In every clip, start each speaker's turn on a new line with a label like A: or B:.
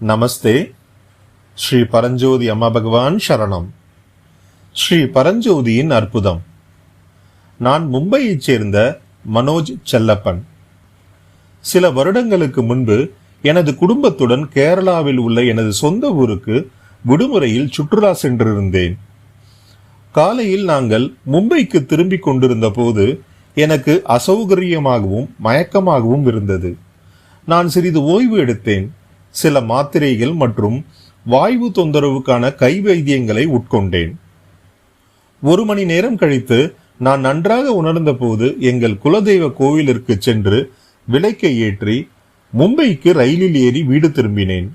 A: நமஸ்தே. ஸ்ரீ பரஞ்சோதி அம்மா பகவான் சரணம். ஸ்ரீ பரஞ்சோதியின் அற்புதம். நான் மும்பையைச் சேர்ந்த மனோஜ் செல்லப்பன். சில வருடங்களுக்கு முன்பு எனது குடும்பத்துடன் கேரளாவில் உள்ள எனது சொந்த ஊருக்கு விடுமுறையில் சுற்றுலா சென்றிருந்தேன். காலையில் நாங்கள் மும்பைக்கு திரும்பிக் கொண்டிருந்த போது எனக்கு அசௌகரியமாகவும் மயக்கமாகவும் இருந்தது. நான் சிறிது ஓய்வு எடுத்தேன். சில மாத்திரைகள் மற்றும் வாய்வு தொந்தரவுக்கான கை வைத்தியங்களை உட்கொண்டேன். ஒரு மணி நேரம் கழித்து நான் நன்றாக உணர்ந்தபோது எங்கள் குலதெய்வ கோவிலிற்கு சென்று விளக்கை ஏற்றி மும்பைக்கு ரயிலில் ஏறி வீடு திரும்பினேன்.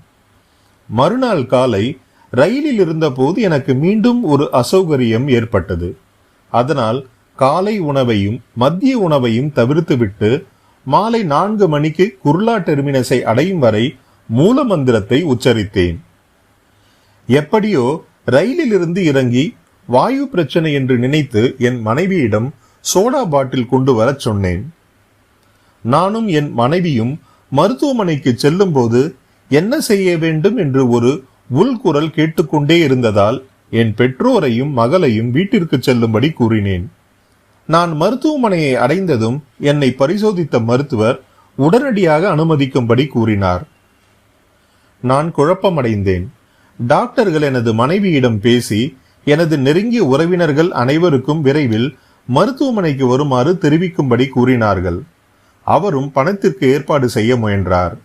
A: மறுநாள் காலை ரயிலில் இருந்தபோது எனக்கு மீண்டும் ஒரு அசௌகரியம் ஏற்பட்டது. அதனால் காலை உணவையும் மதிய உணவையும் தவிர்த்துவிட்டு மாலை நான்கு மணிக்கு குர்லா டெர்மினஸை அடையும் வரை மூல மந்திரத்தை உச்சரித்தேன். எப்படியோ ரயிலில் இருந்து இறங்கி வாயு பிரச்சனை என்று நினைத்து என் மனைவியிடம் சோடா பாட்டில் கொண்டு வரச் சொன்னேன். நானும் என் மனைவியும் மருத்துவமனைக்கு செல்லும்போது என்ன செய்ய வேண்டும் என்று ஒரு உள்குரல் கேட்டுக்கொண்டே இருந்ததால் என் பெற்றோரையும் மகளையும் வீட்டிற்கு செல்லும்படி கூறினேன். நான் மருத்துவமனையை அடைந்ததும் என்னை பரிசோதித்த மருத்துவர் உடனடியாக அனுமதிக்கும்படி கூறினார். நான் குழப்பமடைந்தேன். டாக்டர்கள் எனது மனைவியிடம் பேசி எனது நெருங்கிய உறவினர்கள் அனைவருக்கும் விரைவில் மருத்துவமனைக்கு வருமாறு தெரிவிக்கும்படி கூறினார்கள். அவரும் பணத்திற்கு ஏற்பாடு செய்ய முயன்றார்.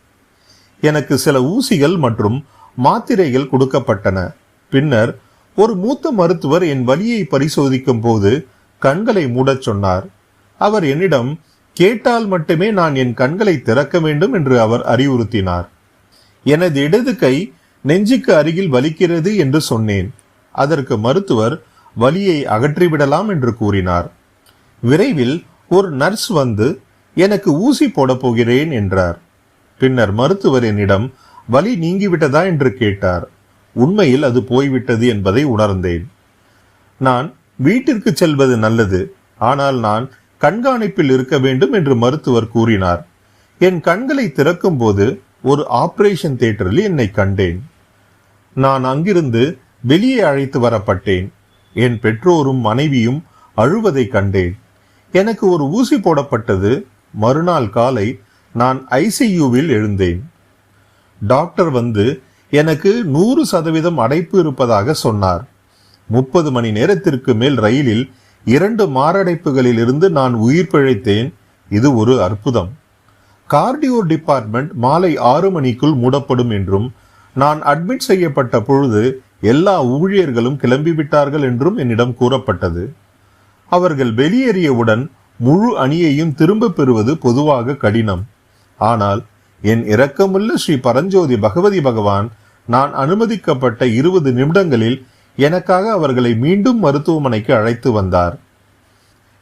A: எனக்கு சில ஊசிகள் மற்றும் மாத்திரைகள் கொடுக்கப்பட்டன. பின்னர் ஒரு மூத்த மருத்துவர் என் வலியை பரிசோதிக்கும் போது கண்களை மூடச் சொன்னார். அவர் என்னிடம் கேட்டால் மட்டுமே நான் என் கண்களை திறக்க வேண்டும் என்று அவர் அறிவுறுத்தினார். எனது இடது கை நெஞ்சுக்கு அருகில் வலிக்கிறது என்று சொன்னேன். அதற்கு மருத்துவர் வலியை அகற்றிவிடலாம் என்று கூறினார். விரைவில் ஒரு நர்ஸ் வந்து எனக்கு ஊசி போடப் போகிறேன் என்றார். பின்னர் மருத்துவர் என்னிடம் வலி நீங்கிவிட்டதா? என்று கேட்டார். உண்மையில் அது போய்விட்டது என்பதை உணர்ந்தேன். நான் வீட்டிற்கு செல்வது நல்லது. ஆனால் நான் கண்காணிப்பில் இருக்க வேண்டும் என்று மருத்துவர் கூறினார். என் கண்களை திறக்கும் போது ஒரு ஆபரேஷன் தியேட்டரில் என்னை கண்டேன். நான் அங்கிருந்து வெளியே அழைத்து வரப்பட்டேன். என் பெற்றோரும் மனைவியும் அழுவதை கண்டேன். எனக்கு ஒரு ஊசி போடப்பட்டது. மறுநாள் காலை நான் ஐசியூவில் எழுந்தேன். டாக்டர் வந்து எனக்கு நூறு சதவீதம் அடைப்பு இருப்பதாக சொன்னார். முப்பது மணி நேரத்திற்கு மேல் ரயிலில் இரண்டு மாரடைப்புகளில் இருந்து நான் உயிர் பிழைத்தேன். இது ஒரு அற்புதம். கார்டியோ டிபார்ட்மெண்ட் மாலை ஆறு மணிக்குள் மூடப்படும் என்றும் நான் அட்மிட் செய்யப்பட்ட பொழுது எல்லா ஊழியர்களும் கிளம்பிவிட்டார்கள் என்றும் என்னிடம் கூறப்பட்டது. அவர்கள் வெளியேறியவுடன் முழு அணியையும் திரும்ப பெறுவது பொதுவாக கடினம். ஆனால் என் இரக்கமுள்ள ஸ்ரீ பரஞ்சோதி பகவதி பகவான் நான் அனுமதிக்கப்பட்ட இருபது நிமிடங்களில் எனக்காக அவர்களை மீண்டும் மருத்துவமனைக்கு அழைத்து வந்தார்.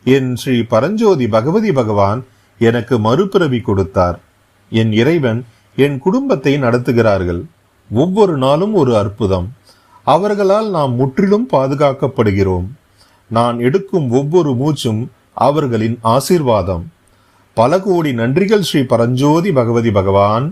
A: என் ஸ்ரீ பரஞ்சோதி பகவதி பகவான் எனக்கு மறுபிறவி கொடுத்தார். என் இறைவன் என் குடும்பத்தை நடத்துகிறார்கள். ஒவ்வொரு நாளும் ஒரு அற்புதம். அவர்களால் நாம் முற்றிலும் பாதுகாக்கப்படுகிறோம். நான் எடுக்கும் ஒவ்வொரு மூச்சும் அவர்களின் ஆசீர்வாதம். பல கோடி நன்றிகள் ஸ்ரீ பரஞ்சோதி பகவதி பகவான்.